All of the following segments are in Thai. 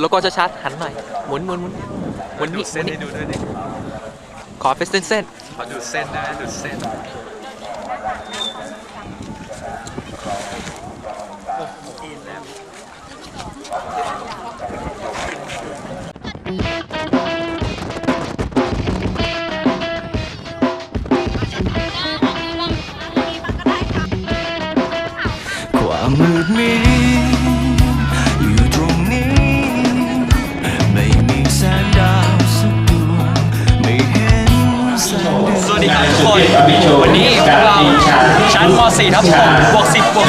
แล้วก็จะชัดหันหน่อยหมุนหมุนหมุนหมุนดูนี่ดเส้นให้ดูด้วยดิขอเป็นเส้นเส้นขอดูดเส้นนะดูดเส้นความมืดมิด วันนี้พวกเราชั้นม .4 ทับ6บวก10บวก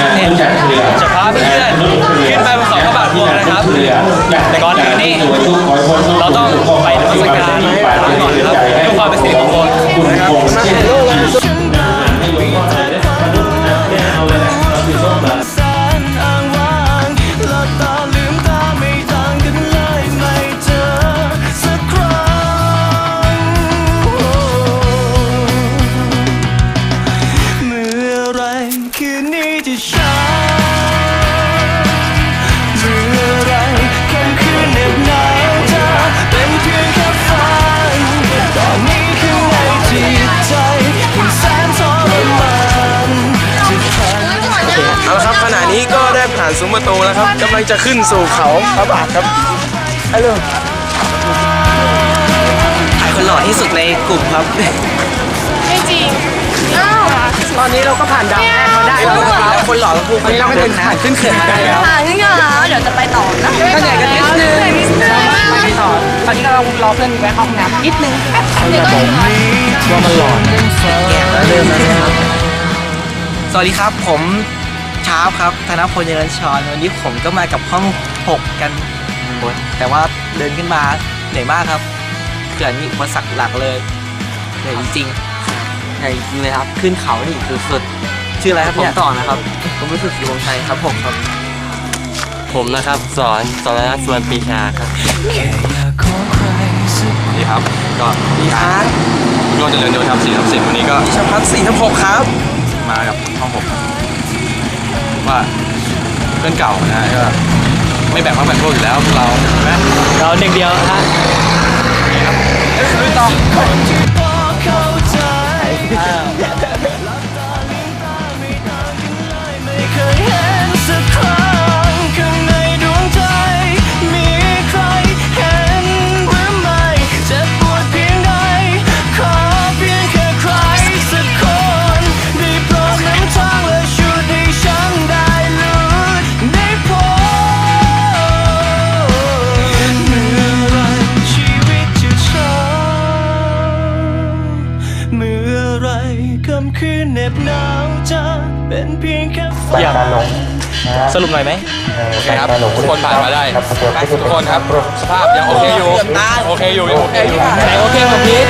11จะพาเพื่อนๆขึ้นไปบนเขาพระบาทพวงนะครับ แต่ก่อนอื่นนี่เราต้องไปนมัสการก่อนนะครับเพื่อความเป็นสิริมงคลนะครับ เอาละครับขณะนี้ก็ได้ผ่านซุ้มประตูแล้วครับกำลังจะขึ้นสู่เขาพระบาทครับไปเร็วถ่ายคนหล่อที่สุดในกลุ่มครับ ไม่จริงอ้าวตอนนี้เราก็ผ่านด่านแรกมาได้แล้วครับคนหล่อพูดตอนนี้เราก็เดินผ่านขึ้นเขื่อนมาได้แล้วอ่านี่เหรอเดี๋ยวจะไปต่อนะก็เหนื่อยกันนิดนึงนิดนึงไปต่อตอนนี้เรารอเพื่อนแวะห้องน้ำนิดนึงเดี๋ยวก็ถึงแล้วว่ามันหลอนเริ่มแล้วนะครับสวัสดีครับผม ชาร์ปครับธนพลเจริญชรวันนี้ผมก็มากับห้อง 6 กันหมดแต่ว่าเดินขึ้นมาเหนื่อยมากครับเขื่อนนี่อุปสรรคหลักเลยเหนื่อยจริงๆเหนื่อยจริงเลยครับ ขึ้นเขานี่คือสุดชื่ออะไรครับผมต่อนะครับ ผมรู้สึกสีวงชัยครับผมครับ ผมนะครับ สอนสอนรัตน์สวนปีชาครับแค่อยากขอใครสักดีครับ ก็ดีครับร่วมเจริญโดยทำสี่ทับสิบวันนี้ก็ชพัฒน์สี่ทับหกครับ มากับห้องผม ว่าเพื่อนเก่านะก็ไม่แบ่งพักแบ่งพวกอยู่แล้วพวกเราใช่ไหมเราหนึ่งเดียวฮะคนที่พอเข้ ค่ำคืนเหน็บหนาวจะเป็นเพียงแค่ฝันสรุปหน่อยไหม โอเคครับทุกคนผ่านมาได้ทุกคนครับสภาพยังโอเคอยู่ โอเคอยู่ยังโอเคอยู่ไหนโอเคกับพีท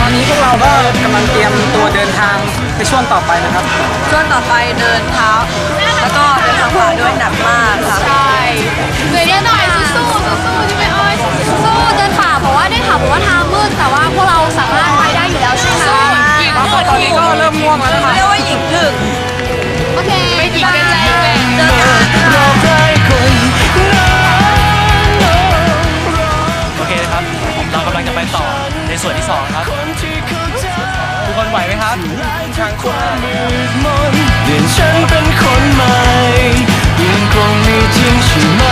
ตอนนี้พวกเราก็กำลังเตรียมตัวเดินทางไปช่วงต่อไปนะครับ ช่วงต่อไปเดินเท้า แล้วก็เดินทางขวาด้วยหนักมากค่ะ ดมนเปลี่ยนฉันเป็นคนใหม่ยังคงมีจริงใช่ไหม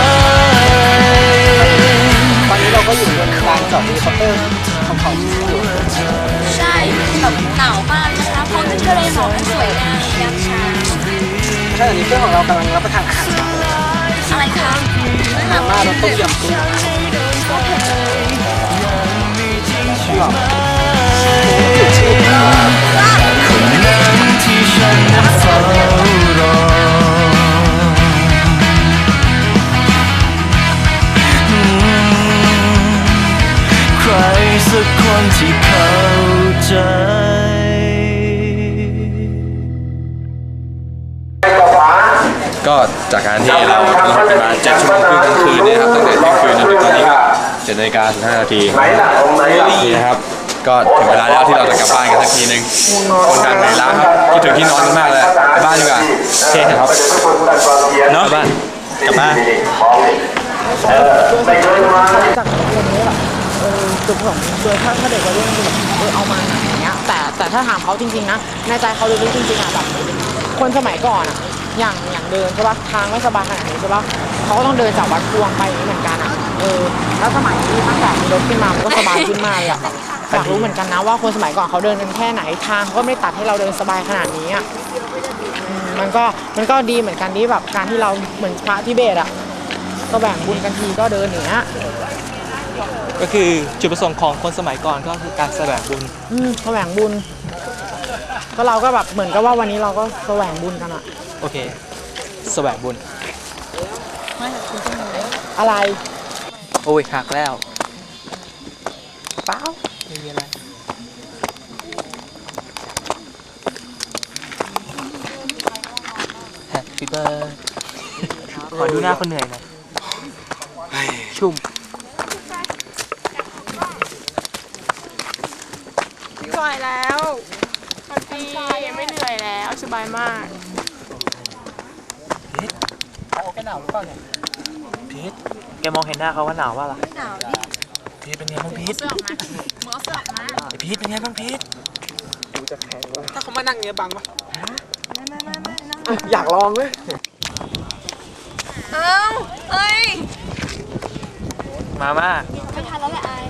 ตอนนี้เราก็อยู่บนลานจอดเฮลิคอปเตอร์ของเขาอยู่ใช่แบบหนาวมากนะคะเพราะทะเลหมอกมันสวยงามยามเช้าใช่ตอนนี้เพื่อนของเรากำลังรับประทานอาหารอะไรคะอาหารมาเราต้มยำกุ้งคน สักคนที่เข้าใจก็จากการที่เราทำกันมาเจ็ดชั่วโมงครึ่งทั้งคืนเนี่ยครับตั้งแต่เที่ยงคืนจนถึงตอนนี้ก็เจ็ดนาฬิกาสิบห้านาทีนี่นะครับ ก็ถึงเวลาแล้วที่เราจะกลับบ้านกันสักทีนึงคนดังไหนล้าครับคิดถึงที่นอนกันมากเลยไปบ้านดีกว่าโอเคครับเนาะบ้านกลับบ้าน จักนักเรียนนี้แบบเออจุดประสงโดยถ้าถ้าเด็กวัยรุ่นคือแบบเออเอามาหนักอย่างเงี้ย แต่แต่ถ้าถามเขาจริงๆนะในใจเขาลึกๆจริงๆอะแบบคนสมัยก่อนอะอย่างอย่างเดินใช่ปะทางไม่สบายขนาดนี้ใช่ปะเขาก็ต้องเดินจากวัดพวงไปอย่างนี้เหมือนกันอะเออแล้วสมัยนี้ตั้งแต่มีรถขึ้นมามันก็สบายขึ้นมากเลยอะอยากรู้เหมือนกันนะว่าคนสมัยก่อนเขาเดินกันแค่ไหนทางเขาก็ไม่ได้ตัดให้เราเดินสบายขนาดนี้อะมันก็มันก็ดีเหมือนกันที่แบบการที่เราเหมือนพระทิเบตอะก็แบ่งบุญกันทีก็เดินอย่างเงี้ย ก็คือจุดประสงค์ของคนสมัยก่อนก็คือการแสวงบุญ อืมแสวงบุญ ก็เราก็แบบเหมือนกับว่าวันนี้เราก็แสวงบุญกันอะโอเค แสวงบุญ อะไรโอ้ยหักแล้วเปล่าไม่มีอะไร Happy birthday ขอดูหน้าคนเหนื่อยหน่อยชุ่ม สวยแล้วพอดียังไม่เหนื่อยแล้วสบายมากพีทแกมองเห็นหน้าเขาว่าหนาวว่าล่ะหนาวดิพีทเป็นไงบ้างพีทไอพีทเป็นไงบ้างพีทถ้าเขามานั่งเงี้ยบังปะอยากลองไหมเอ้าเฮ้ยมาม่าไม่ทันแล้วแหละไอาย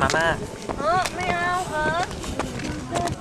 มาม่าเออไม่เอาเออ Thank you.